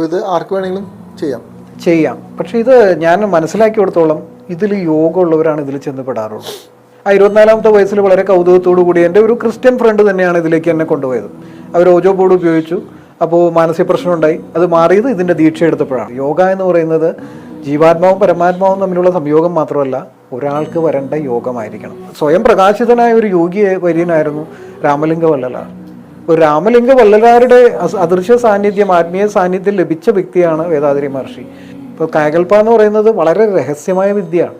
അപ്പോൾ ഇത് ആർക്ക് വേണമെങ്കിലും ചെയ്യാം. ചെയ്യാം. പക്ഷേ ഇത് ഞാൻ മനസ്സിലാക്കിയെടുത്തോളം ഇതിൽ യോഗ ഉള്ളവരാണ് ഇതിൽ ചെന്ന് പെടാറുള്ളത്. ആ ഇരുപത്തിനാലാമത്തെ വയസ്സിൽ വളരെ കൗതുകത്തോടു കൂടി എന്റെ ഒരു ക്രിസ്ത്യൻ ഫ്രണ്ട് തന്നെയാണ് ഇതിലേക്ക് എന്നെ കൊണ്ടുപോയത്. അവർ ഓജോ ബോർഡ് ഉപയോഗിച്ചു. അപ്പോൾ മാനസിക പ്രശ്നം ഉണ്ടായി അത് മാറിയത് ഇതിന്റെ ദീക്ഷ എടുത്തപ്പോഴാണ്. യോഗ എന്ന് പറയുന്നത് ജീവാത്മാവും പരമാത്മാവും തമ്മിലുള്ള സംയോഗം മാത്രമല്ല ഒരാൾക്ക് വരേണ്ട യോഗമായിരിക്കണം. സ്വയം പ്രകാശിതനായ ഒരു യോഗിയെ വര്യനായിരുന്നു രാമലിംഗ വല്ലലാർ ഒരു രാമലിംഗ വല്ലലാരുടെ അദൃശ്യ സാന്നിധ്യം ആത്മീയ സാന്നിധ്യം ലഭിച്ച വ്യക്തിയാണ് വേദാദ്രി മഹർഷി. ഇപ്പോൾ കായകൽപ്പ എന്ന് പറയുന്നത് വളരെ രഹസ്യമായ വിദ്യയാണ്.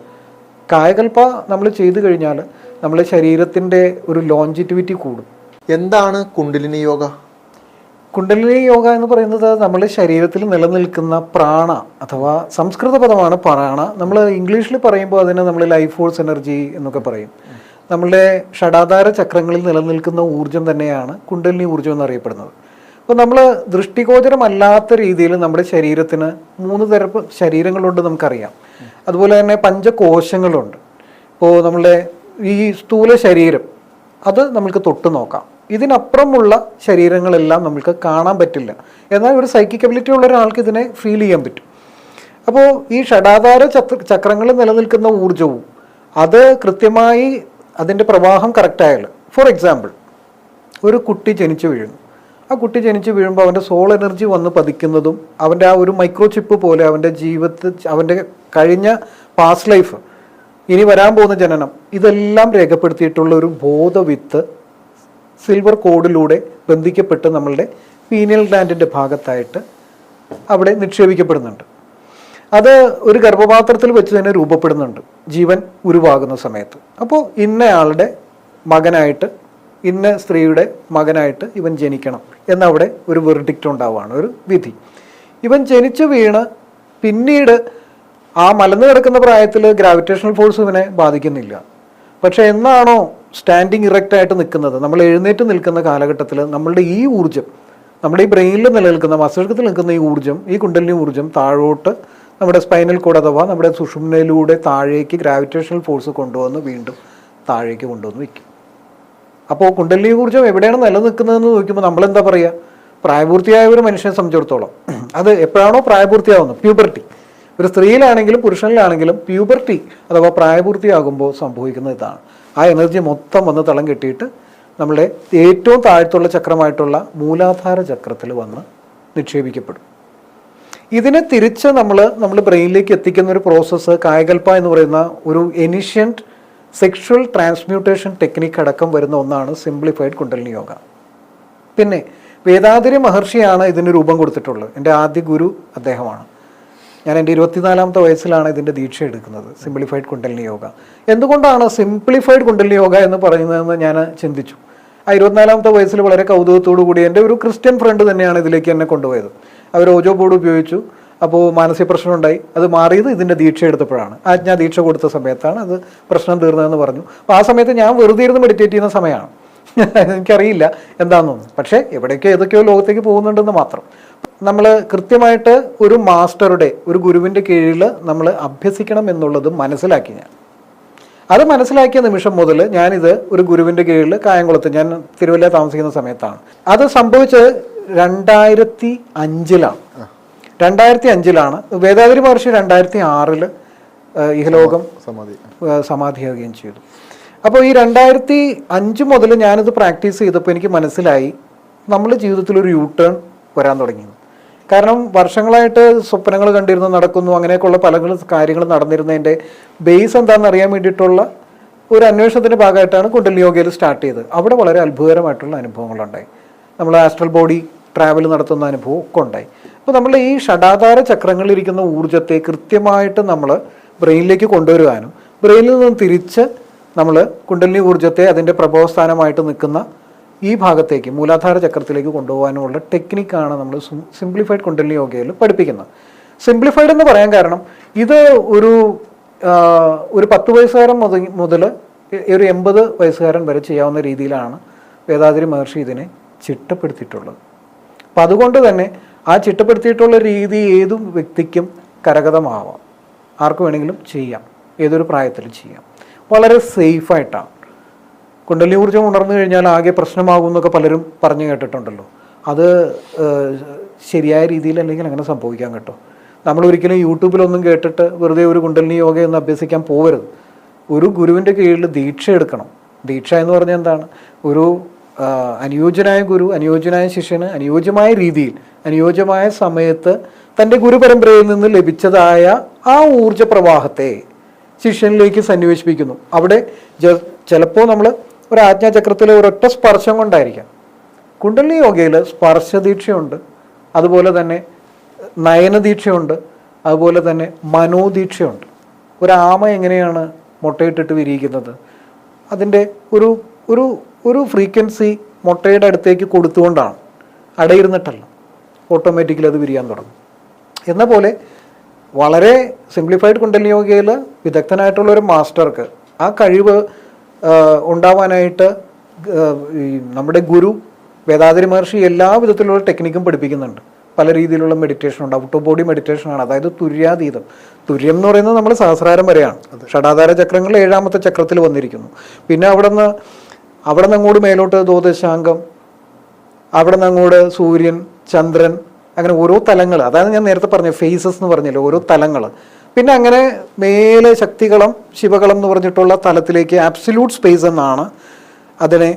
കായകൽപ്പ നമ്മൾ ചെയ്തു കഴിഞ്ഞാൽ നമ്മുടെ ശരീരത്തിന്റെ ഒരു ലോഞ്ചിറ്റിവിറ്റി കൂടും. എന്താണ് കുണ്ടലിനി യോഗ? കുണ്ടലിനി യോഗ എന്ന് പറയുന്നത് നമ്മുടെ ശരീരത്തിൽ നിലനിൽക്കുന്ന പ്രാണ അഥവാ സംസ്കൃത പദമാണ് പ്രാണ. നമ്മൾ ഇംഗ്ലീഷിൽ പറയുമ്പോൾ അതിനെ നമ്മൾ ലൈഫ് ഫോഴ്സ് എനർജി എന്നൊക്കെ പറയും. നമ്മളുടെ ഷടാധാര ചക്രങ്ങളിൽ നിലനിൽക്കുന്ന ഊർജം തന്നെയാണ് കുണ്ടലിനി ഊർജം എന്നറിയപ്പെടുന്നത്. അപ്പോൾ നമ്മൾ ദൃഷ്ടിഗോചരമല്ലാത്ത രീതിയിൽ നമ്മുടെ ശരീരത്തിന് മൂന്ന് തരം ശരീരങ്ങളുണ്ട് നമുക്കറിയാം. അതുപോലെ തന്നെ പഞ്ചകോശങ്ങളുണ്ട്. ഇപ്പോൾ നമ്മളുടെ ഈ സ്ഥൂല ശരീരം അത് നമുക്ക് തൊട്ട് നോക്കാം. ഇതിനപ്പുറമുള്ള ശരീരങ്ങളെല്ലാം നമുക്ക് കാണാൻ പറ്റില്ല. എന്നാൽ ഒരു സൈക്കിക് എബിലിറ്റി ഉള്ള ഒരാൾക്ക് ഇതിനെ ഫീൽ ചെയ്യാൻ പറ്റും. അപ്പോൾ ഈ ഷടാധാര ചക്ര ചക്രങ്ങളിൽ നിലനിൽക്കുന്ന ഊർജവും അത് കൃത്യമായി അതിന്റെ പ്രവാഹം കറക്റ്റായാൽ ഫോർ എക്സാമ്പിൾ ഒരു കുട്ടി ജനിച്ചു വീഴുന്നു. ആ കുട്ടി ജനിച്ചു വീഴുമ്പോൾ അവന്റെ സോൾ എനർജി വന്ന് പതിക്കുന്നതും അവന്റെ ആ ഒരു മൈക്രോ ചിപ്പ് പോലെ അവന്റെ ജീവിതത്തിൽ അവന്റെ കഴിഞ്ഞ പാസ്റ്റ് ലൈഫ് ഇനി വരാൻ പോകുന്ന ജനനം ഇതെല്ലാം രേഖപ്പെടുത്തിയിട്ടുള്ള ഒരു ബോധവിത്ത് സിൽവർ കോഡിലൂടെ ബന്ധിക്കപ്പെട്ട് നമ്മളുടെ പീനിയൽ ഗ്ലാൻഡിന്റെ ഭാഗത്തായിട്ട് അവിടെ നിക്ഷേപിക്കപ്പെടുന്നുണ്ട്. അത് ഒരു ഗർഭപാത്രത്തിൽ വെച്ച് തന്നെ രൂപപ്പെടുന്നുണ്ട്. ജീവൻ ഉരുവാകുന്ന സമയത്ത്. അപ്പോൾ ഇന്നയാളുടെ മകനായിട്ട് ഇന്ന സ്ത്രീയുടെ മകനായിട്ട് ഇവൻ ജനിക്കണം എന്നവിടെ ഒരു വെർഡിക്റ്റ് ഉണ്ടാവുകയാണ് ഒരു വിധി. ഇവൻ ജനിച്ചു വീണ് പിന്നീട് ആ മലന്ന് കിടക്കുന്ന പ്രായത്തിൽ ഗ്രാവിറ്റേഷണൽ ഫോഴ്സ് ഇവനെ ബാധിക്കുന്നില്ല. പക്ഷേ എന്നാണോ സ്റ്റാൻഡിങ് ഇറക്റ്റ് ആയിട്ട് നിൽക്കുന്നത്? നമ്മൾ എഴുന്നേറ്റ് നിൽക്കുന്ന കാലഘട്ടത്തിൽ നമ്മളുടെ ഈ ഊർജം നമ്മുടെ ഈ ബ്രെയിനിൽ നിലനിൽക്കുന്ന മസ്തിഷ്കത്തിൽ നിൽക്കുന്ന ഈ ഊർജം ഈ കുണ്ടലിനി ഊർജം താഴോട്ട് നമ്മുടെ സ്പൈനൽ കോഡ് അഥവാ നമ്മുടെ സുഷുമ്നയിലൂടെ താഴേക്ക് ഗ്രാവിറ്റേഷണൽ ഫോഴ്സ് കൊണ്ടുവന്ന് വീണ്ടും താഴേക്ക് കൊണ്ടുവന്ന് വയ്ക്കും അപ്പോൾ കുണ്ടലിനി കുറിച്ചും എവിടെയാണ് നിലനിൽക്കുന്നതെന്ന് നോക്കുമ്പോൾ നമ്മളെന്താ പറയുക പ്രായപൂർത്തിയായ ഒരു മനുഷ്യനെ സംബന്ധിച്ചിടത്തോളം. അത് എപ്പോഴാണോ പ്രായപൂർത്തിയാവുന്നത്? പ്യൂബർട്ടി ഒരു സ്ത്രീയിലാണെങ്കിലും പുരുഷനിലാണെങ്കിലും പ്യൂബർട്ടി അഥവാ പ്രായപൂർത്തിയാകുമ്പോൾ സംഭവിക്കുന്ന ഇതാണ്. ആ എനർജി മൊത്തം വന്ന് തളം കെട്ടിയിട്ട് നമ്മുടെ ഏറ്റവും താഴത്തുള്ള ചക്രമായിട്ടുള്ള മൂലാധാര ചക്രത്തിൽ വന്ന് നിക്ഷേപിക്കപ്പെടും. ഇതിനെ തിരിച്ച് നമ്മൾ നമ്മൾ ബ്രെയിനിലേക്ക് എത്തിക്കുന്ന ഒരു പ്രോസസ്സ് കായകൽപ്പ എന്ന് പറയുന്ന ഒരു എനിഷ്യന്റ് സെക്ഷുവൽ ട്രാൻസ്മ്യൂട്ടേഷൻ ടെക്നിക്ക് അടക്കം വരുന്ന ഒന്നാണ് സിംപ്ലിഫൈഡ് കുണ്ടലിനി യോഗ പിന്നെ വേദാതിരി മഹർഷിയാണ് ഇതിന് രൂപം കൊടുത്തിട്ടുള്ളത്. എന്റെ ആദ്യ ഗുരു അദ്ദേഹമാണ്. ഞാൻ എന്റെ ഇരുപത്തിനാലാമത്തെ വയസ്സിലാണ് ഇതിന്റെ ദീക്ഷ എടുക്കുന്നത് സിംപ്ലിഫൈഡ് കുണ്ടലിനി യോഗ എന്തുകൊണ്ടാണ് സിംപ്ലിഫൈഡ് കുണ്ടലിനി യോഗ എന്ന് പറയുന്നതെന്ന് ഞാൻ ചിന്തിച്ചു. ആ ഇരുപത്തിനാലാമത്തെ വയസ്സിൽ വളരെ കൗതുകത്തോടു കൂടി എന്റെ ഒരു ക്രിസ്ത്യൻ ഫ്രണ്ട് തന്നെയാണ് ഇതിലേക്ക് എന്നെ കൊണ്ടുപോയത്. അവർ ഓജോ ബോർഡ് ഉപയോഗിച്ചു. അപ്പോൾ മാനസിക പ്രശ്നം ഉണ്ടായി അത് മാറിയത് ഇതിന്റെ ദീക്ഷ എടുത്തപ്പോഴാണ്. ആജ്ഞാ ദീക്ഷ കൊടുത്ത സമയത്താണ് അത് പ്രശ്നം തീർന്നതെന്ന് പറഞ്ഞു. അപ്പോൾ ആ സമയത്ത് ഞാൻ വെറുതെ ഇരുന്ന് മെഡിറ്റേറ്റ് ചെയ്യുന്ന സമയമാണ്. എനിക്കറിയില്ല എന്താണെന്നൊന്നും പക്ഷേ എവിടേക്കോ ഏതൊക്കെയോ ലോകത്തേക്ക് പോകുന്നുണ്ടെന്ന് മാത്രം. നമ്മൾ കൃത്യമായിട്ട് ഒരു മാസ്റ്ററുടെ ഒരു ഗുരുവിന്റെ കീഴിൽ നമ്മൾ അഭ്യസിക്കണം എന്നുള്ളത് മനസ്സിലാക്കി ഞാൻ. അത് മനസ്സിലാക്കിയ നിമിഷം മുതൽ ഞാനിത് ഒരു ഗുരുവിന്റെ കീഴിൽ കായംകുളത്ത് ഞാൻ തിരുവല്ല താമസിക്കുന്ന സമയത്താണ്. അത് സംഭവിച്ചത് രണ്ടായിരത്തി അഞ്ചിലാണ്. രണ്ടായിരത്തി അഞ്ചിലാണ്. വേദാതിരി മഹർഷി രണ്ടായിരത്തി ആറിൽ ഇഹലോകം സമാധി. ഏഹ് സമാധിയാവുകയും ചെയ്തു. അപ്പോൾ ഈ രണ്ടായിരത്തി അഞ്ച് മുതൽ ഞാനിത് പ്രാക്ടീസ് ചെയ്തപ്പോൾ എനിക്ക് മനസ്സിലായി നമ്മൾ ജീവിതത്തിൽ ഒരു യൂ ടേൺ വരാൻ തുടങ്ങി. കാരണം വർഷങ്ങളായിട്ട് സ്വപ്നങ്ങൾ കണ്ടിരുന്നു നടക്കുന്നു അങ്ങനെയൊക്കെയുള്ള പല കാര്യങ്ങൾ നടന്നിരുന്നതിന്റെ ബേസ് എന്താണെന്ന് അറിയാൻ വേണ്ടിയിട്ടുള്ള ഒരു അന്വേഷണത്തിന്റെ ഭാഗമായിട്ടാണ് കുണ്ടലി യോഗയിൽ സ്റ്റാർട്ട് ചെയ്തത്. അവിടെ വളരെ അത്ഭുതകരമായിട്ടുള്ള അനുഭവങ്ങളുണ്ടായി. നമ്മൾ ആസ്ട്രൽ ബോഡി ട്രാവൽ നടത്തുന്ന അനുഭവം ഒക്കെ ഉണ്ടായി. അപ്പോൾ നമ്മൾ ഈ ഷടാധാര ചക്രങ്ങളിലിരിക്കുന്ന ഊർജത്തെ കൃത്യമായിട്ട് നമ്മൾ ബ്രെയിനിലേക്ക് കൊണ്ടുവരുവാനും ബ്രെയിനിൽ നിന്ന് തിരിച്ച് നമ്മൾ കുണ്ടലിനി ഊർജത്തെ അതിന്റെ പ്രഭവസ്ഥാനമായിട്ട് നിൽക്കുന്ന ഈ ഭാഗത്തേക്ക് മൂലാധാര ചക്രത്തിലേക്ക് കൊണ്ടുപോകാനുമുള്ള ടെക്നിക്കാണ് നമ്മൾ സിംപ്ലിഫൈഡ് കുണ്ടലിനി യോഗയിൽ പഠിപ്പിക്കുന്നത്. സിംപ്ലിഫൈഡ് എന്ന് പറയാൻ കാരണം ഇത് ഒരു ഒരു പത്ത് വയസ്സുകാരൻ മുതൽ ഒരു എൺപത് വയസ്സുകാരൻ വരെ ചെയ്യാവുന്ന രീതിയിലാണ് വേദാതിരി മഹർഷി ഇതിനെ ചിട്ടപ്പെടുത്തിയിട്ടുള്ളത്. അപ്പം അതുകൊണ്ട് തന്നെ ആ ചിട്ടപ്പെടുത്തിയിട്ടുള്ള രീതി ഏതു വ്യക്തിക്കും കരഗതമാവാം. ആർക്ക് വേണമെങ്കിലും ചെയ്യാം. ഏതൊരു പ്രായത്തിലും ചെയ്യാം. വളരെ സേഫായിട്ടാണ്. കുണ്ടലി ഊർജം ഉണർന്നു കഴിഞ്ഞാൽ ആകെ പ്രശ്നമാകും എന്നൊക്കെ പലരും പറഞ്ഞു കേട്ടിട്ടുണ്ടല്ലോ. അത് ശരിയായ രീതിയിൽ അല്ലെങ്കിൽ അങ്ങനെ സംഭവിക്കാൻ കേട്ടോ. നമ്മൾ ഒരിക്കലും യൂട്യൂബിലൊന്നും കേട്ടിട്ട് വെറുതെ ഒരു കുണ്ടലിനി യോഗ എന്ന് അഭ്യസിക്കാൻ പോകരുത് ഒരു ഗുരുവിന്റെ കീഴിൽ ദീക്ഷ എടുക്കണം. ദീക്ഷ എന്ന് പറഞ്ഞാൽ എന്താണ്? ഒരു അനുയോജ്യനായ ഗുരു അനുയോജ്യനായ ശിഷ്യന് അനുയോജ്യമായ രീതിയിൽ അനുയോജ്യമായ സമയത്ത് തന്റെ ഗുരുപരമ്പരയിൽ നിന്ന് ലഭിച്ചതായ ആ ഊർജ പ്രവാഹത്തെ ശിഷ്യനിലേക്ക് സന്നിവേശിപ്പിക്കുന്നു. അവിടെ ചിലപ്പോൾ നമ്മൾ ഒരു ആജ്ഞാചക്രത്തിലെ ഒരൊറ്റ സ്പർശം കൊണ്ടായിരിക്കാം. കുണ്ടലി യോഗയിൽ സ്പർശദീക്ഷയുണ്ട്. അതുപോലെ തന്നെ നയനദീക്ഷയുണ്ട്. അതുപോലെ തന്നെ മനോദീക്ഷയുണ്ട്. ഒരാമ എങ്ങനെയാണ് മുട്ടയിട്ടിട്ട് വിരിയിക്കുന്നത്? അതിന്റെ ഒരു ഒരു ഒരു ഫ്രീക്വൻസി മുട്ടയുടെ അടുത്തേക്ക് കൊടുത്തുകൊണ്ടാണ് അടയിരുന്നിട്ടല്ല. ഓട്ടോമാറ്റിക്കലി അത് വിരിയാൻ തുടങ്ങും. എന്ന പോലെ വളരെ സിംപ്ലിഫൈഡ് കുണ്ടലി യോഗയിൽ വിദഗ്ധനായിട്ടുള്ള ഒരു മാസ്റ്റർക്ക് ആ കഴിവ് ഉണ്ടാവാനായിട്ട് ഈ നമ്മുടെ ഗുരു വേദാതിരി മഹർഷി എല്ലാ വിധത്തിലുള്ള ടെക്നിക്കും പഠിപ്പിക്കുന്നുണ്ട്. പല രീതിയിലുള്ള മെഡിറ്റേഷൻ ഉണ്ട്. ഔട്ട് ഓഫ് ബോഡി മെഡിറ്റേഷൻ ആണ്. അതായത് തുര്യാതീതം. തുര്യം എന്ന് പറയുന്നത് നമ്മൾ സഹസ്രാരം വരെയാണ്. ഷടാധാര ചക്രങ്ങൾ ഏഴാമത്തെ ചക്രത്തിൽ വന്നിരിക്കുന്നു. പിന്നെ അവിടെ നിന്ന് അവിടെ നിന്ന് അങ്ങോട്ട് മേലോട്ട് ദോദശാംഗം അവിടെ നിന്ന് അങ്ങോട്ട് സൂര്യൻ ചന്ദ്രൻ അങ്ങനെ ഓരോ തലങ്ങൾ. അതാണ് ഞാൻ നേരത്തെ പറഞ്ഞത് ഫേസസ് എന്ന് പറഞ്ഞല്ലോ ഓരോ തലങ്ങൾ. പിന്നെ അങ്ങനെ മേലെ ശക്തികളം ശിവകളം എന്ന് പറഞ്ഞിട്ടുള്ള തലത്തിലേക്ക് ആബ്സല്യൂട്ട് സ്പേസ് എന്നാണ് അതിനെ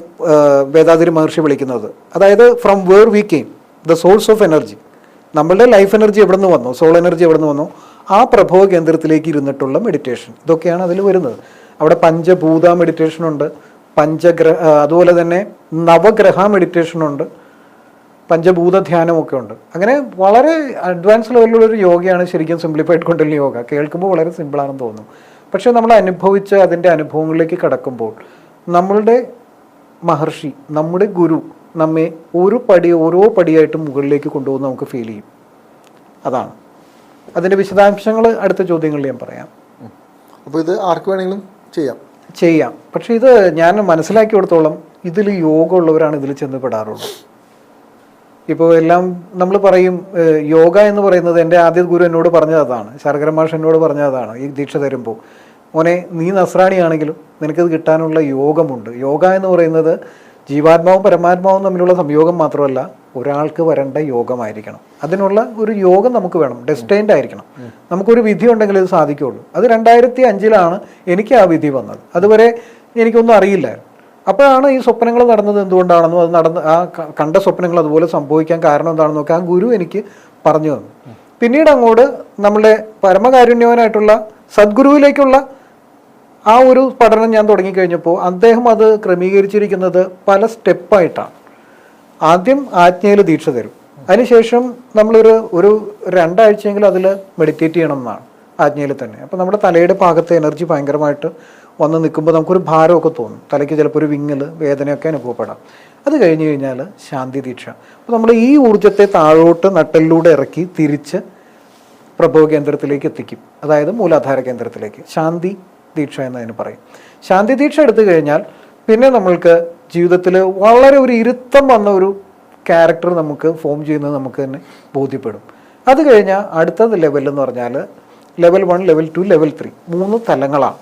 വേദാതിരി മഹർഷി വിളിക്കുന്നത്. അതായത് from where we came the source of energy നമ്മളുടെ ലൈഫ് എനർജി എവിടെ നിന്ന് വന്നു? സോൾ എനർജി എവിടെ നിന്ന് വന്നു? ആ പ്രഭവ കേന്ദ്രത്തിലേക്ക് ഇരുന്നിട്ടുള്ള മെഡിറ്റേഷൻ ഇതൊക്കെയാണ് അതിൽ വരുന്നത്. അവിടെ പഞ്ചഭൂത മെഡിറ്റേഷൻ ഉണ്ട്. പഞ്ചഗ്രഹ അതുപോലെ തന്നെ നവഗ്രഹ മെഡിറ്റേഷനുണ്ട് പഞ്ചഭൂത ധ്യാനമൊക്കെ ഉണ്ട് അങ്ങനെ വളരെ അഡ്വാൻസ് ലെവലിലുള്ള ഒരു യോഗയാണ് ശരിക്കും സിംപ്ലിഫൈഡ് കൊണ്ടുള്ള യോഗ. കേൾക്കുമ്പോൾ വളരെ സിമ്പിളാണെന്ന് തോന്നും പക്ഷേ നമ്മൾ അനുഭവിച്ച് അതിന്റെ അനുഭവങ്ങളിലേക്ക് കടക്കുമ്പോൾ നമ്മളുടെ മഹർഷി നമ്മുടെ ഗുരു നമ്മെ ഒരു പടി ഓരോ പടിയായിട്ട് മുകളിലേക്ക് കൊണ്ടുപോകുന്ന നമുക്ക് ഫീൽ ചെയ്യും. അതാണ്. അതിന്റെ വിശദാംശങ്ങൾ അടുത്ത ചോദ്യങ്ങളിൽ ഞാൻ പറയാം. അപ്പോൾ ഇത് ആർക്ക് വേണമെങ്കിലും ചെയ്യാം. ചെയ്യാം. പക്ഷേ ഇത് ഞാൻ മനസ്സിലാക്കി മനസ്സിലാക്കിയെടുത്തോളം ഇതിൽ യോഗമുള്ളവരാണ് ഇതിൽ ചെന്ന് പെടാറുള്ളത് ഇപ്പോൾ എല്ലാം നമ്മൾ പറയും യോഗ എന്ന് പറയുന്നത് എന്റെ ആദ്യ ഗുരു എന്നോട് പറഞ്ഞത് അതാണ്. ശർക്കര മാഷ് എന്നോട് പറഞ്ഞത് അതാണ്. ഈ ദീക്ഷ തരുമ്പോൾ. മോനെ നീ നസ്രാണിയാണെങ്കിലും നിനക്കത് കിട്ടാനുള്ള യോഗമുണ്ട്. യോഗ എന്ന് പറയുന്നത് ജീവാത്മാവും പരമാത്മാവും തമ്മിലുള്ള സംയോഗം മാത്രമല്ല ഒരാൾക്ക് വരേണ്ട യോഗമായിരിക്കണം. അതിനുള്ള ഒരു യോഗം നമുക്ക് വേണം ഡെസ്റ്റൈൻഡ് ആയിരിക്കണം. നമുക്കൊരു വിധി ഉണ്ടെങ്കിൽ ഇത് സാധിക്കുള്ളൂ. അത് രണ്ടായിരത്തി അഞ്ചിലാണ് എനിക്ക് ആ വിധി വന്നത്. അതുവരെ എനിക്കൊന്നും അറിയില്ല. അപ്പോഴാണ് ഈ സ്വപ്നങ്ങൾ നടന്നത് എന്തുകൊണ്ടാണെന്നും അത് നടന്ന് ആ കണ്ട സ്വപ്നങ്ങൾ അതുപോലെ സംഭവിക്കാൻ കാരണം എന്താണെന്ന് നോക്കി ആ ഗുരു എനിക്ക് പറഞ്ഞു തന്നു. പിന്നീട് അങ്ങോട്ട് നമ്മുടെ പരമകാരുണ്യവനായിട്ടുള്ള സദ്ഗുരുവിലേക്കുള്ള ആ ഒരു പഠനം ഞാൻ തുടങ്ങിക്കഴിഞ്ഞപ്പോൾ അദ്ദേഹം അത് ക്രമീകരിച്ചിരിക്കുന്നത് പല സ്റ്റെപ്പായിട്ടാണ്. ആദ്യം ആജ്ഞയിൽ ദീക്ഷ തരും. അതിനുശേഷം നമ്മളൊരു ഒരു രണ്ടാഴ്ചയെങ്കിലും അതിൽ മെഡിറ്റേറ്റ് ചെയ്യണം എന്നാണ് ആജ്ഞയിൽ തന്നെ. അപ്പോൾ നമ്മുടെ തലയുടെ ഭാഗത്തെ എനർജി ഭയങ്കരമായിട്ട് വന്ന് നിൽക്കുമ്പോൾ നമുക്കൊരു ഭാരമൊക്കെ തോന്നും. തലയ്ക്ക് ചിലപ്പോൾ ഒരു വിങ്ങൽ വേദനയൊക്കെ അനുഭവപ്പെടാം. അത് കഴിഞ്ഞ് കഴിഞ്ഞാൽ ശാന്തി ദീക്ഷ. അപ്പോൾ നമ്മൾ ഈ ഊർജത്തെ താഴോട്ട് നട്ടലിലൂടെ ഇറക്കി തിരിച്ച് പ്രഭവ കേന്ദ്രത്തിലേക്ക് എത്തിക്കും. അതായത് മൂലാധാര കേന്ദ്രത്തിലേക്ക്. ശാന്തി ദീക്ഷ എന്നതിന് പറയും. ശാന്തി ദീക്ഷ എടുത്തു കഴിഞ്ഞാൽ പിന്നെ നമ്മൾക്ക് ജീവിതത്തിൽ വളരെ ഒരു ഇരുത്തം വന്ന ഒരു ക്യാരക്ടർ നമുക്ക് ഫോം ചെയ്യുന്നത് നമുക്ക് തന്നെ ബോധ്യപ്പെടും. അത് കഴിഞ്ഞാൽ അടുത്ത ലെവൽ എന്ന് പറഞ്ഞാൽ level one level two level three മൂന്ന് തലങ്ങളാണ്.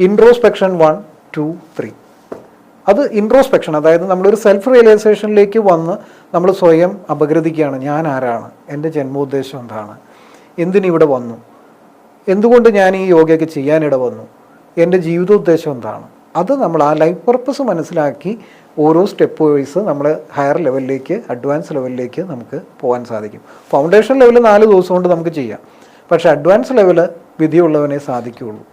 ഇൻട്രോസ്പെക്ഷൻ വൺ ടു ത്രീ അത് ഇൻട്രോസ്പെക്ഷൻ അതായത് നമ്മളൊരു സെൽഫ് റിയലൈസേഷനിലേക്ക് വന്ന് നമ്മൾ സ്വയം അപഗ്രഥിക്കുകയാണ്. ഞാൻ ആരാണ്? എന്റെ ജന്മോദ്ദേശം എന്താണ്? എന്തിനിവിടെ വന്നു? എന്തുകൊണ്ട് ഞാൻ ഈ യോഗയൊക്കെ ചെയ്യാനിട വന്നു എന്റെ ജീവിതോദ്ദേശം എന്താണ്? അത് നമ്മൾ ആ ലൈഫ് പർപ്പസ് മനസ്സിലാക്കി ഓരോ സ്റ്റെപ്പ് വൈസ് നമ്മൾ ഹയർ ലെവലിലേക്ക് അഡ്വാൻസ് ലെവലിലേക്ക് നമുക്ക് പോകാൻ സാധിക്കും. ഫൗണ്ടേഷൻ ലെവൽ നാല് ദിവസം കൊണ്ട് നമുക്ക് ചെയ്യാം. പക്ഷേ അഡ്വാൻസ് ലെവൽ വിധിയുള്ളവനെ സാധിക്കുകയുള്ളൂ.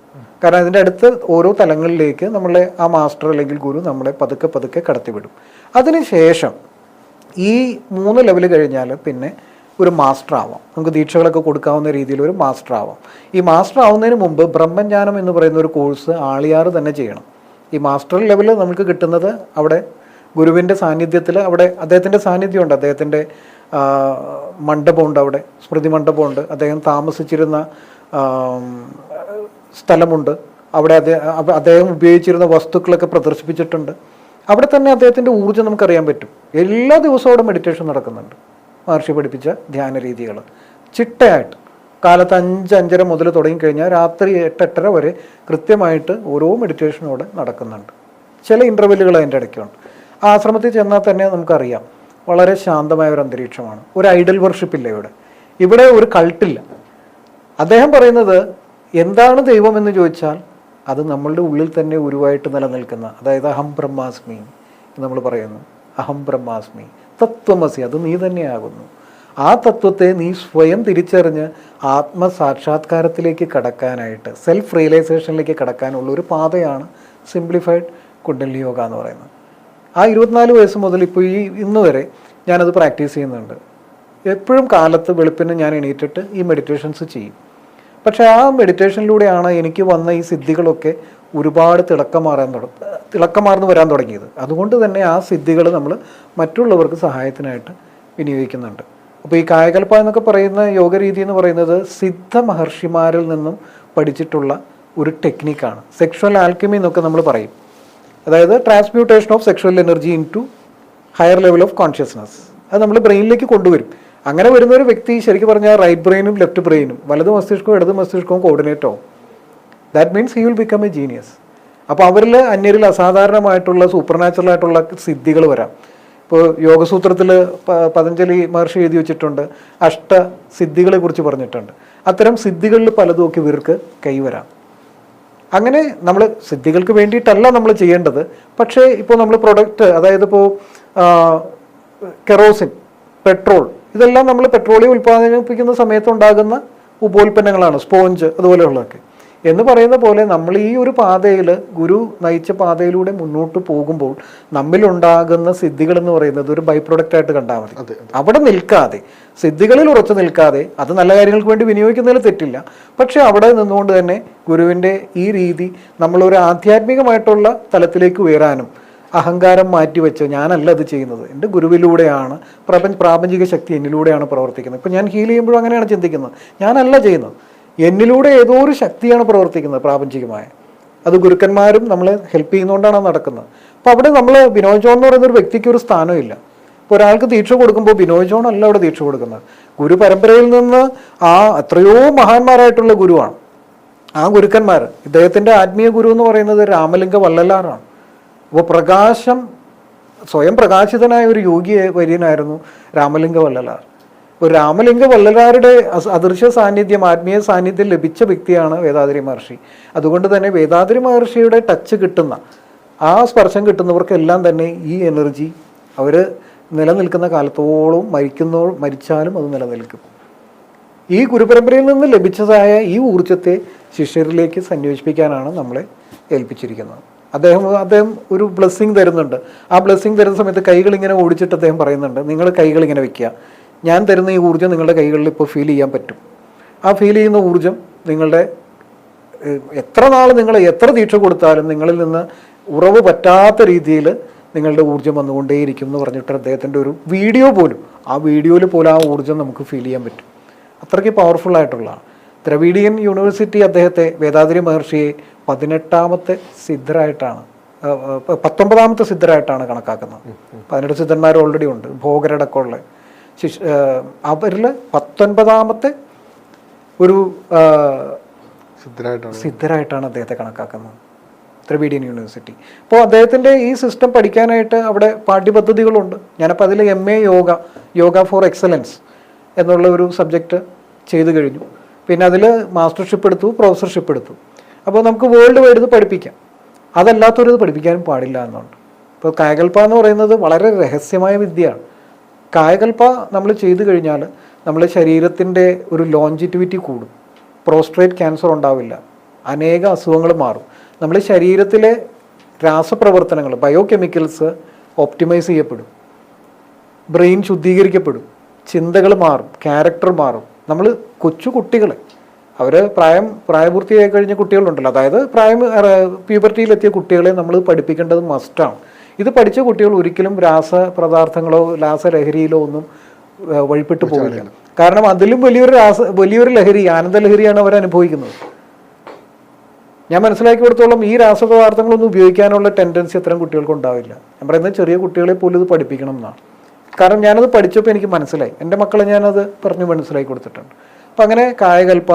കാരണം അതിന്റെ അടുത്ത് ഓരോ തലങ്ങളിലേക്ക് നമ്മളെ ആ മാസ്റ്റർ അല്ലെങ്കിൽ ഗുരു നമ്മളെ പതുക്കെ പതുക്കെ കടത്തിവിടും. അതിനുശേഷം ഈ മൂന്ന് ലെവൽ കഴിഞ്ഞാൽ പിന്നെ ഒരു മാസ്റ്റർ ആവാം നമുക്ക് ദീക്ഷകളൊക്കെ കൊടുക്കാവുന്ന രീതിയിൽ ഒരു മാസ്റ്റർ ആവാം ഈ മാസ്റ്റർ ആവുന്നതിന് മുമ്പ് ബ്രഹ്മജ്ഞാനം എന്ന് പറയുന്ന ഒരു കോഴ്സ് ആളിയാർ തന്നെ ചെയ്യണം. ഈ മാസ്റ്റർ ലെവലിൽ നമുക്ക് കിട്ടുന്നത് അവിടെ ഗുരുവിന്റെ സാന്നിധ്യത്തിൽ അവിടെ അദ്ദേഹത്തിന്റെ സാന്നിധ്യമുണ്ട്. അദ്ദേഹത്തിന്റെ മണ്ഡപമുണ്ട് അവിടെ. സ്മൃതി മണ്ഡപമുണ്ട്. അദ്ദേഹം താമസിച്ചിരുന്ന സ്ഥലമുണ്ട്. അവിടെ അദ്ദേഹം അദ്ദേഹം ഉപയോഗിച്ചിരുന്ന വസ്തുക്കളൊക്കെ പ്രദർശിപ്പിച്ചിട്ടുണ്ട്. അവിടെ തന്നെ അദ്ദേഹത്തിന്റെ ഊർജം നമുക്കറിയാൻ പറ്റും. എല്ലാ ദിവസവും അവിടെ മെഡിറ്റേഷൻ നടക്കുന്നുണ്ട്. മഹർഷി പഠിപ്പിച്ച ധ്യാന രീതികൾ. ചിട്ടയായിട്ട് കാലത്ത് അഞ്ച് അഞ്ചര മുതൽ തുടങ്ങിക്കഴിഞ്ഞാൽ രാത്രി എട്ട് എട്ടര വരെ കൃത്യമായിട്ട് ഓരോ മെഡിറ്റേഷനോട് നടക്കുന്നുണ്ട്. ചില ഇന്റർവെല്ലുകൾ അതിന്റെ ഇടയ്ക്കുണ്ട്. ആശ്രമത്തിൽ ചെന്നാൽ തന്നെ നമുക്കറിയാം വളരെ ശാന്തമായ ഒരു അന്തരീക്ഷമാണ്. ഒരു ഐഡൽ വർഷിപ്പ് ഇല്ല ഇവിടെ. ഇവിടെ ഒരു കൾട്ടില്ല അദ്ദേഹം പറയുന്നത് എന്താണ് ദൈവം എന്ന് ചോദിച്ചാൽ അത് നമ്മളുടെ ഉള്ളിൽ തന്നെ ഉരുവായിട്ട് നിലനിൽക്കുന്ന അതായത് അഹം ബ്രഹ്മാസ്മി എന്ന് നമ്മൾ പറയുന്നു. അഹം ബ്രഹ്മാസ്മി. തത്വമസി അത് നീ തന്നെയാകുന്നു. ആ തത്വത്തെ നീ സ്വയം തിരിച്ചറിഞ്ഞ് ആത്മസാക്ഷാത്കാരത്തിലേക്ക് കടക്കാനായിട്ട് സെൽഫ് റിയലൈസേഷനിലേക്ക് കടക്കാനുള്ള ഒരു പാതയാണ് സിംപ്ലിഫൈഡ് കുണ്ടലി യോഗ എന്ന് പറയുന്നത്. ആ ഇരുപത്തിനാല് വയസ്സ് മുതൽ ഇപ്പോൾ ഈ ഇന്ന് വരെ ഞാനത് പ്രാക്ടീസ് ചെയ്യുന്നുണ്ട്. എപ്പോഴും കാലത്ത് വെളുപ്പിന് ഞാൻ എണീറ്റിട്ട് ഈ മെഡിറ്റേഷൻസ് ചെയ്യും. പക്ഷേ ആ മെഡിറ്റേഷനിലൂടെയാണ് എനിക്ക് വന്ന ഈ സിദ്ധികളൊക്കെ ഒരുപാട് തിളക്കം മാറാൻ തുടങ്ങി തിളക്കം മാർന്ന് വരാൻ തുടങ്ങിയത്. അതുകൊണ്ട് തന്നെ ആ സിദ്ധികൾ നമ്മൾ മറ്റുള്ളവർക്ക് സഹായത്തിനായിട്ട് വിനിയോഗിക്കുന്നുണ്ട്. അപ്പോൾ ഈ കായകൽപ്പ എന്നൊക്കെ പറയുന്ന യോഗരീതി എന്ന് പറയുന്നത് സിദ്ധ മഹർഷിമാരിൽ നിന്നും പഠിച്ചിട്ടുള്ള ഒരു ടെക്നിക്കാണ്. സെക്ഷുവൽ ആൽക്കമി എന്നൊക്കെ നമ്മൾ പറയും. അതായത് transmutation of sexual energy into higher level of consciousness. അത് നമ്മൾ ബ്രെയിനിലേക്ക് കൊണ്ടുവരും. അങ്ങനെ വരുന്ന ഒരു വ്യക്തി ശരിക്കും പറഞ്ഞാൽ റൈറ്റ് ബ്രെയിനും ലെഫ്റ്റ് ബ്രെയിനും വലത് മസ്തിഷ്കവും ഇടത് മസ്തിഷ്കവും കോർഡിനേറ്റ് ആവും. That means he will become a genius അപ്പോൾ അവരിൽ അന്യരിൽ അസാധാരണമായിട്ടുള്ള സൂപ്പർനാച്ചുറൽ ആയിട്ടുള്ള സിദ്ധികൾ വരാം ഇപ്പോൾ യോഗസൂത്രത്തിൽ പതഞ്ജലി മഹർഷി എഴുതി വെച്ചിട്ടുണ്ട്. അഷ്ട സിദ്ധികളെ കുറിച്ച് പറഞ്ഞിട്ടുണ്ട്. അത്തരം സിദ്ധികളിൽ പലതും ഒക്കെ ഇവർക്ക് കൈവരാം അങ്ങനെ നമ്മൾ സിദ്ധികൾക്ക് വേണ്ടിയിട്ടല്ല നമ്മൾ ചെയ്യേണ്ടത്. പക്ഷേ ഇപ്പോൾ നമ്മൾ പ്രൊഡക്റ്റ് അതായത് ഇപ്പോൾ കെറോസിൻ പെട്രോൾ ഇതെല്ലാം നമ്മൾ പെട്രോളിയം ഉൽപ്പാദിപ്പിക്കുന്ന സമയത്തുണ്ടാകുന്ന ഉപോൽപ്പന്നങ്ങളാണ്. സ്പോഞ്ച് അതുപോലെയുള്ളതൊക്കെ. എന്ന് പറയുന്ന പോലെ നമ്മൾ ഈ ഒരു പാതയിൽ ഗുരു നയിച്ച പാതയിലൂടെ മുന്നോട്ട് പോകുമ്പോൾ നമ്മിലുണ്ടാകുന്ന സിദ്ധികൾ എന്ന് പറയുന്നത് ഒരു ബൈ പ്രൊഡക്റ്റ് ആയിട്ട് കണ്ടാൽ മതി. അവിടെ നിൽക്കാതെ സിദ്ധികളിൽ ഉറച്ചു നിൽക്കാതെ അത് നല്ല കാര്യങ്ങൾക്ക് വേണ്ടി വിനിയോഗിക്കുന്നതിൽ തെറ്റില്ല. പക്ഷെ അവിടെ നിന്നുകൊണ്ട് തന്നെ ഗുരുവിന്റെ ഈ രീതി നമ്മളൊരു ആധ്യാത്മികമായിട്ടുള്ള തലത്തിലേക്ക് ഉയരാനും അഹങ്കാരം മാറ്റിവെച്ച് ഞാനല്ല അത് ചെയ്യുന്നത്. എന്റെ ഗുരുവിലൂടെയാണ് പ്രപഞ്ച പ്രാപഞ്ചിക ശക്തി എന്നിലൂടെയാണ് പ്രവർത്തിക്കുന്നത്. ഇപ്പം ഞാൻ ഹീൽ ചെയ്യുമ്പോഴും അങ്ങനെയാണ് ചിന്തിക്കുന്നത്. ഞാനല്ല ചെയ്യുന്നത്. എന്നിലൂടെ ഏതോ ഒരു ശക്തിയാണ് പ്രവർത്തിക്കുന്നത് പ്രാപഞ്ചികമായ. അത് ഗുരുക്കന്മാരും നമ്മളെ ഹെൽപ്പ് ചെയ്യുന്നതുകൊണ്ടാണ് നടക്കുന്നത്. അപ്പോൾ അവിടെ നമ്മൾ ബിനോയ് ജോൺ എന്ന് പറയുന്ന ഒരു വ്യക്തിക്ക് ഒരു സ്ഥാനമില്ല ഇപ്പോൾ ഒരാൾക്ക് ദീക്ഷ കൊടുക്കുമ്പോൾ ബിനോയ് ജോൺ അല്ല അവിടെ ദീക്ഷ കൊടുക്കുന്നത്. ഗുരു പരമ്പരയിൽ നിന്ന് ആ എത്രയോ മഹാന്മാരായിട്ടുള്ള ഗുരുവാണ്. ആ ഗുരുക്കന്മാർ ഇദ്ദേഹത്തിന്റെ ആത്മീയ ഗുരു എന്ന് പറയുന്നത് രാമലിംഗ വള്ളലാറാണ്. അപ്പോൾ പ്രകാശം സ്വയം പ്രകാശിതനായ ഒരു യോഗി വര്യനായിരുന്നു രാമലിംഗ വള്ളലാർ. ഒരു രാമലിംഗ വള്ളലാരുടെ അദൃശ്യ സാന്നിധ്യം ആത്മീയ സാന്നിധ്യം ലഭിച്ച വ്യക്തിയാണ് വേദാദ്രി മഹർഷി. അതുകൊണ്ട് തന്നെ വേദാദ്രി മഹർഷിയുടെ ടച്ച് കിട്ടുന്ന ആ സ്പർശം കിട്ടുന്നവർക്കെല്ലാം തന്നെ ഈ എനർജി അവർ നിലനിൽക്കുന്ന കാലത്തോളം മരിക്കുന്നോ മരിച്ചാലും അത് നിലനിൽക്കും. ഈ ഗുരുപരമ്പരയിൽ നിന്ന് ലഭിച്ചതായ ഈ ഊർജത്തെ ശിഷ്യരിലേക്ക് സന്വേഷിപ്പിക്കാനാണ് നമ്മളെ ഏൽപ്പിച്ചിരിക്കുന്നത്. അദ്ദേഹം അദ്ദേഹം ഒരു ബ്ലെസ്സിങ് തരുന്നുണ്ട്. ആ ബ്ലെസ്സിങ് തരുന്ന സമയത്ത് കൈകൾ ഇങ്ങനെ ഓടിച്ചിട്ട് അദ്ദേഹം പറയുന്നുണ്ട് നിങ്ങൾ കൈകൾ ഇങ്ങനെ വെക്കുക. ഞാൻ തരുന്ന ഈ ഊർജം നിങ്ങളുടെ കൈകളിൽ ഇപ്പോൾ ഫീൽ ചെയ്യാൻ പറ്റും. ആ ഫീൽ ചെയ്യുന്ന ഊർജം നിങ്ങളുടെ എത്ര നാൾ നിങ്ങൾ എത്ര ദീക്ഷ കൊടുത്താലും നിങ്ങളിൽ നിന്ന് ഉറവ് പറ്റാത്ത രീതിയിൽ നിങ്ങളുടെ ഊർജം വന്നുകൊണ്ടേയിരിക്കും എന്ന് പറഞ്ഞിട്ട് അദ്ദേഹത്തിന്റെ ഒരു വീഡിയോ പോലും ആ വീഡിയോയിൽ പോലും ആ ഊർജം നമുക്ക് ഫീൽ ചെയ്യാൻ പറ്റും. അത്രയ്ക്ക് പവർഫുൾ ആയിട്ടുള്ളതാണ്. ദ്രവീഡിയൻ യൂണിവേഴ്സിറ്റി അദ്ദേഹത്തെ വേദാദ്രി മഹർഷിയെ പതിനെട്ടാമത്തെ സിദ്ധരായിട്ടാണ് പത്തൊമ്പതാമത്തെ സിദ്ധരായിട്ടാണ് കണക്കാക്കുന്നത്. പതിനെട്ട് സിദ്ധന്മാർ ഓൾറെഡി ഉണ്ട്. ഭോഗരടക്കമുള്ള ശിഷ് അവരിൽ പത്തൊൻപതാമത്തെ ഒരു സിദ്ധരായിട്ടാണ്. അദ്ദേഹത്തെ കണക്കാക്കുന്നത്. ത്രിവേഡിയൻ യൂണിവേഴ്സിറ്റി. അപ്പോൾ അദ്ദേഹത്തിന്റെ ഈ സിസ്റ്റം പഠിക്കാനായിട്ട് അവിടെ പാഠ്യപദ്ധതികളുണ്ട്. ഞാനപ്പോൾ അതിൽ M A yoga yoga for excellence എന്നുള്ള ഒരു സബ്ജക്റ്റ് ചെയ്തു കഴിഞ്ഞു. പിന്നെ അതിൽ മാസ്റ്റർഷിപ്പ് എടുത്തു പ്രൊഫസർഷിപ്പ് എടുത്തു. അപ്പോൾ നമുക്ക് വേൾഡ് വൈഡ് ഇത് പഠിപ്പിക്കാം. അതല്ലാത്തൊരു ഇത് പഠിപ്പിക്കാനും പാടില്ല എന്നുണ്ട്. ഇപ്പോൾ കായകൽപ്പ എന്ന് പറയുന്നത് വളരെ രഹസ്യമായ വിദ്യയാണ്. കായകൽപ്പ നമ്മൾ ചെയ്തു കഴിഞ്ഞാൽ നമ്മുടെ ശരീരത്തിന്റെ ഒരു ലോഞ്ചിറ്റിവിറ്റി കൂടും. പ്രോസ്ട്രേറ്റ് ക്യാൻസർ ഉണ്ടാവില്ല. അനേക അസുഖങ്ങൾ മാറും. നമ്മുടെ ശരീരത്തിലെ രാസപ്രവർത്തനങ്ങൾ ബയോ കെമിക്കൽസ് ഓപ്റ്റിമൈസ് ചെയ്യപ്പെടും. ബ്രെയിൻ ശുദ്ധീകരിക്കപ്പെടും. ചിന്തകൾ മാറും. ക്യാരക്ടർ മാറും. നമ്മൾ കൊച്ചു കുട്ടികൾ. അവർ പ്രായം പ്രായപൂർത്തിയായി കഴിഞ്ഞ കുട്ടികളുണ്ടല്ലോ. അതായത് പ്രായം പ്യൂബർട്ടിയിലെത്തിയ കുട്ടികളെ നമ്മൾ പഠിപ്പിക്കേണ്ടത് മസ്റ്റാണ് ഇത് പഠിച്ച കുട്ടികൾ ഒരിക്കലും രാസപദാർത്ഥങ്ങളോ രാസലഹരിയിലോ ഒന്നും വഴിപ്പെട്ടു പോകില്ല കാരണം അതിലും വലിയൊരു രാസ വലിയൊരു ലഹരി ആനന്ദ ലഹരിയാണ് അവർ അനുഭവിക്കുന്നത്. ഞാൻ മനസ്സിലാക്കി കൊടുത്തോളം ഈ രാസപദാർത്ഥങ്ങളൊന്നും ഉപയോഗിക്കാനുള്ള ടെൻഡൻസി അത്തരം കുട്ടികൾക്ക് ഉണ്ടാവില്ല. ഞാൻ പറയുന്നത് ചെറിയ കുട്ടികളെ പോലും ഇത് പഠിപ്പിക്കണം എന്നാണ്. കാരണം ഞാനത് പഠിച്ചപ്പോൾ എനിക്ക് മനസ്സിലായി. എന്റെ മക്കളെ ഞാനത് പറഞ്ഞു മനസ്സിലാക്കി കൊടുത്തിട്ടുണ്ട്. അപ്പം അങ്ങനെ കായകൽപ്പ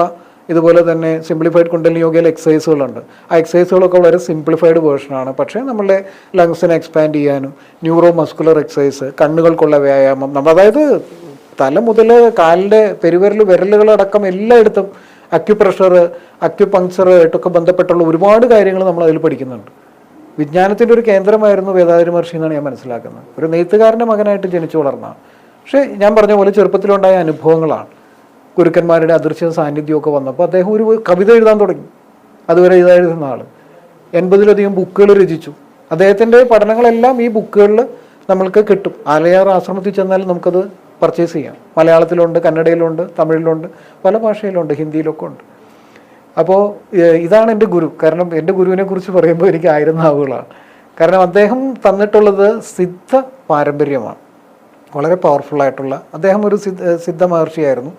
ഇതുപോലെ തന്നെ സിംപ്ലിഫൈഡ് കുണ്ടലിനി യോഗയിൽ എക്സസൈസുകളുണ്ട് ആ എക്സസൈസുകളൊക്കെ വളരെ സിംപ്ലിഫൈഡ് വേർഷനാണ് പക്ഷേ നമ്മളുടെ ലങ്സിനെ എക്സ്പാൻഡ് ചെയ്യാനും ന്യൂറോ മസ്കുലർ എക്സസൈസ് കണ്ണുകൾക്കുള്ള വ്യായാമം നമ്മൾ അതായത് തല മുതൽ കാലിന്റെ പെരുവിരൽ വിരലുകളടക്കം എല്ലായിടത്തും അക്യുപ്രഷർ അക്യുപങ്ക്ചർ ആയിട്ടൊക്കെ ബന്ധപ്പെട്ടുള്ള ഒരുപാട് കാര്യങ്ങൾ നമ്മൾ അതിൽ പഠിക്കുന്നുണ്ട്. വിജ്ഞാനത്തിന്റെ ഒരു കേന്ദ്രമായിരുന്നു വേദാതിരി മഹർഷി എന്നാണ് ഞാൻ മനസ്സിലാക്കുന്നത്. ഒരു നെയ്ത്തുകാരന്റെ മകനായിട്ട് ജനിച്ചു വളർന്നതാണ്. പക്ഷേ ഞാൻ പറഞ്ഞ പോലെ ചെറുപ്പത്തിലുണ്ടായ അനുഭവങ്ങളാണ്. ഗുരുക്കന്മാരുടെ അദൃശ്യ സാന്നിധ്യമൊക്കെ വന്നപ്പോൾ അദ്ദേഹം ഒരു കവിത എഴുതാൻ തുടങ്ങി. അതുവരെ എഴുതാതിരുന്ന ആൾ എൺപതിലധികം ബുക്കുകൾ രചിച്ചു. അദ്ദേഹത്തിന്റെ പഠനങ്ങളെല്ലാം ഈ ബുക്കുകളിൽ നമ്മൾക്ക് കിട്ടും. ആലയാർ ആശ്രമത്തിൽ ചെന്നാൽ നമുക്കത് പർച്ചേസ് ചെയ്യാം. മലയാളത്തിലുണ്ട് കന്നഡയിലുണ്ട് തമിഴിലുണ്ട് പല ഭാഷയിലുണ്ട് ഹിന്ദിയിലൊക്കെ ഉണ്ട്. അപ്പോൾ ഇതാണ് എന്റെ ഗുരു. കാരണം എന്റെ ഗുരുവിനെ കുറിച്ച് പറയുമ്പോൾ എനിക്ക് ആയിരം നാവുകളാണ് കാരണം അദ്ദേഹം തന്നിട്ടുള്ളത് സിദ്ധ പാരമ്പര്യമാണ്. വളരെ പവർഫുള്ളായിട്ടുള്ള അദ്ദേഹം ഒരു സിദ്ധ സിദ്ധ മഹർഷിയായിരുന്നു.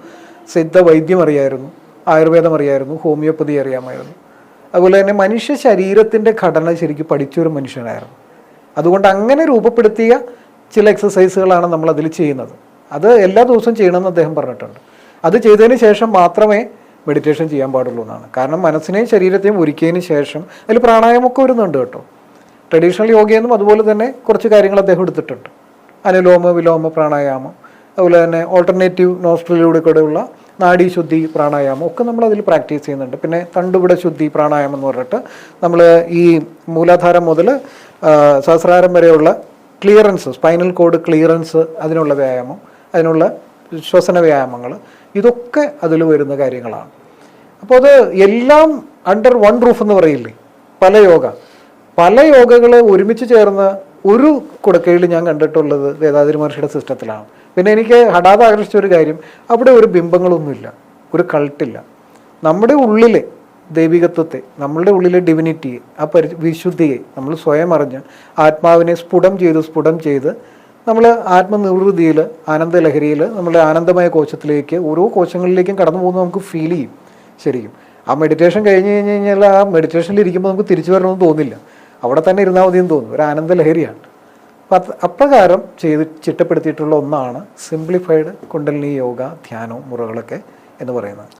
സിദ്ധ വൈദ്യം അറിയായിരുന്നു ആയുർവേദം അറിയായിരുന്നു ഹോമിയോപ്പതി അറിയാമായിരുന്നു. അതുപോലെ തന്നെ മനുഷ്യ ശരീരത്തിന്റെ ഘടന ശരിക്കും പഠിച്ചൊരു മനുഷ്യനായിരുന്നു. അതുകൊണ്ട് അങ്ങനെ രൂപപ്പെടുത്തിയ ചില എക്സസൈസുകളാണ് നമ്മൾ അതിൽ ചെയ്യുന്നത്. അത് എല്ലാ ദിവസവും ചെയ്യണമെന്ന് അദ്ദേഹം പറഞ്ഞിട്ടുണ്ട്. അത് ചെയ്തതിന് ശേഷം മാത്രമേ മെഡിറ്റേഷൻ ചെയ്യാൻ പാടുള്ളൂ എന്നാണ്. കാരണം മനസ്സിനെയും ശരീരത്തെയും ഒരുക്കിയതിന് ശേഷം അതിൽ പ്രാണായാമൊക്കെ വരുന്നുണ്ട് കേട്ടോ. ട്രഡീഷണൽ യോഗയെന്നും അതുപോലെ തന്നെ കുറച്ച് കാര്യങ്ങൾ അദ്ദേഹം എടുത്തിട്ടുണ്ട്. അനുലോമ വിലോമ പ്രാണായാമം അതുപോലെ തന്നെ ഓൾട്ടർനേറ്റീവ് നോസ്ട്രലിലൂടെ കൂടെയുള്ള നാഡീശുദ്ധി പ്രാണായാമം ഒക്കെ നമ്മൾ അതിൽ പ്രാക്ടീസ് ചെയ്യുന്നുണ്ട്. പിന്നെ തണ്ടുപിട ശുദ്ധി പ്രാണായാമം എന്ന് പറഞ്ഞിട്ട് നമ്മൾ ഈ മൂലാധാരം മുതൽ സഹസ്രാരം വരെയുള്ള ക്ലിയറൻസ് സ്പൈനൽ കോഡ് ക്ലിയറൻസ് അതിനുള്ള വ്യായാമം അതിനുള്ള ശ്വസന വ്യായാമങ്ങൾ ഇതൊക്കെ അതിൽ വരുന്ന കാര്യങ്ങളാണ്. അപ്പോൾ അത് എല്ലാം അണ്ടർ വൺ റൂഫ് എന്ന് പറയില്ലേ? പല യോഗ. പല യോഗകൾ ഒരുമിച്ച് ചേർന്ന് ഒരു കുടക്കയിൽ ഞാൻ കണ്ടിട്ടുള്ളത് വേദാതിരി മഹർഷിയുടെ സിസ്റ്റത്തിലാണ്. പിന്നെ എനിക്ക് ഹഠാത് ആകർഷിച്ച ഒരു കാര്യം അവിടെ ഒരു ബിംബങ്ങളൊന്നുമില്ല ഒരു കൾട്ടില്ല. നമ്മുടെ ഉള്ളിലെ ദൈവികത്വത്തെ നമ്മളുടെ ഉള്ളിലെ ഡിവിനിറ്റിയെ ആ പരി വിശുദ്ധിയെ നമ്മൾ സ്വയം അറിഞ്ഞ് ആത്മാവിനെ സ്ഫുടം ചെയ്ത് സ്ഫുടം ചെയ്ത് നമ്മൾ ആത്മനിവൃത്തിയിൽ ആനന്ദലഹരിയിൽ നമ്മുടെ ആനന്ദമായ കോശത്തിലേക്ക് ഓരോ കോശങ്ങളിലേക്കും കടന്നു പോകുന്നത് നമുക്ക് ഫീൽ ചെയ്യും ശരിക്കും. ആ മെഡിറ്റേഷൻ കഴിഞ്ഞ് കഴിഞ്ഞ് കഴിഞ്ഞാൽ ആ മെഡിറ്റേഷനിൽ ഇരിക്കുമ്പോൾ നമുക്ക് തിരിച്ചു വരണമെന്ന് തോന്നില്ല. അവിടെ തന്നെ ഇരുന്നാൽ മതിയെന്ന് തോന്നും. ഒരു ആനന്ദലഹരിയാണ്. അപ്രകാരം ചെയ്ത് ചിട്ടപ്പെടുത്തിയിട്ടുള്ള ഒന്നാണ് സിംപ്ലിഫൈഡ് കുണ്ടലിനി യോഗ ധ്യാനവും മുറകളൊക്കെ എന്ന് പറയുന്നത്.